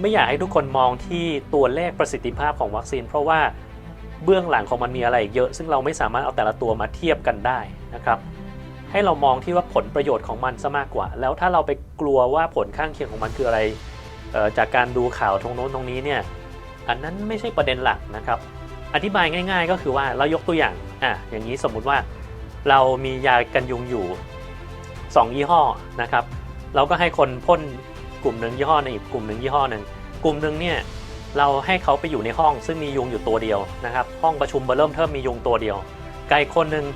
ไม่อยากให้ทุกคนมองที่ตัวเลขประสิทธิภาพของวัคซีน เพราะว่าเบื้องหลังของมันมีอะไรเยอะ ซึ่งเราไม่สามารถเอาแต่ละตัวมาเทียบกันได้นะครับให้เรามองที่ว่าผลประโยชน์ของมันซะมากกว่า แล้วถ้าเราไปกลัวว่าผลข้างเคียงของมันคืออะไรจากการดูข่าวตรงโน้นตรงนี้เนี่ยอันนั้นไม่ใช่ประเด็นหลักนะครับ อธิบายง่าย ๆ ก็คือว่าเรายกตัวอย่างอะอย่างนี้สมมุติว่าเรามียากันยุงอยู่ 2 ยี่ห้อนะครับ เราก็ให้คนพ่น กลุ่มหนึ่งยี่ห้อหนึ่งอีกกลุ่มหนึ่งยี่ห้อหนึ่งกลุ่มหนึ่งเนี่ยเราให้เขาไปอยู่ในห้องซึ่งมียุงอยู่ตัวเดียวนะครับ ห้องประชุมเบอร์เริ่มเทิมมียุงตัวเดียวไกลคนหนึ่ง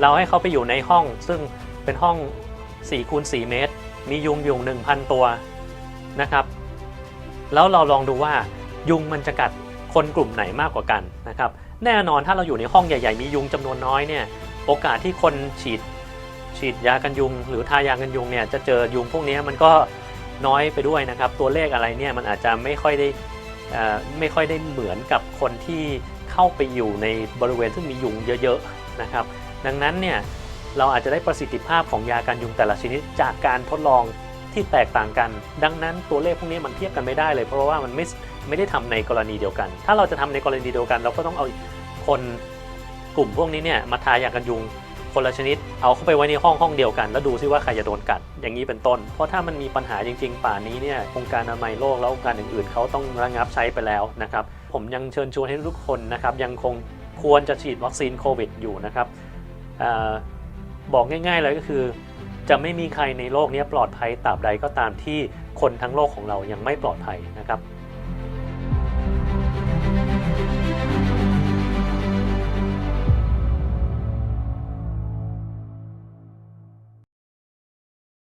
เราให้เขาไปอยู่ในห้อง ซึ่งเป็นห้อง4คูณ4เมตร มียุงอยู่1,000 ตัวนะครับ แล้วเราลองดูว่ายุงมันจะกัดคนกลุ่มไหนมากกว่ากันนะครับ แน่นอนถ้าเราอยู่ในห้องใหญ่ ๆ มียุงจำนวนน้อยเนี่ยโอกาสที่คนฉีดฉีดยากันยุง หรือทายากันยุงเนี่ยจะเจอยุงพวกนี้มันก็ น้อยไปด้วยนะครับ ตัวเลขอะไรเนี่ยมันอาจจะไม่ค่อยได้ไม่ค่อยได้เหมือนกับคนที่เข้าไปอยู่ในบริเวณซึ่งมียุงเยอะๆนะครับ ดังนั้นเนี่ยเราอาจจะได้ประสิทธิภาพของยากันยุงแต่ละชนิดจากการทดลองที่แตกต่างกัน ดังนั้นตัวเลขพวกนี้มันเทียบกันไม่ได้เลย เพราะว่ามันไม่ไม่ได้ทำในกรณีเดียวกัน ถ้าเราจะทำในกรณีเดียวกัน เราก็ต้องเอาคนกลุ่มพวกนี้เนี่ยมาทายากันยุง คนละชนิด เอาเข้าไปไว้ในห้องห้องเดียวกัน แล้วดูซิว่าใครจะโดนกัดอย่างนี้เป็นต้น เพราะถ้ามันมีปัญหาจริง ๆ ป่านนี้เนี่ยองค์การอนามัยโลกแล้วองค์การอื่นๆเขาต้องระงับใช้ไปแล้วนะครับผมยังเชิญชวนให้ทุกคนนะครับยังคงควรจะฉีดวัคซีนโควิดอยู่นะครับอบอกง่ายๆเลยก็คือ จะไม่มีใครในโลกนี้ปลอดภัยตราบใดก็ตามที่คนทั้งโลกของเรายังไม่ปลอดภัยนะครับ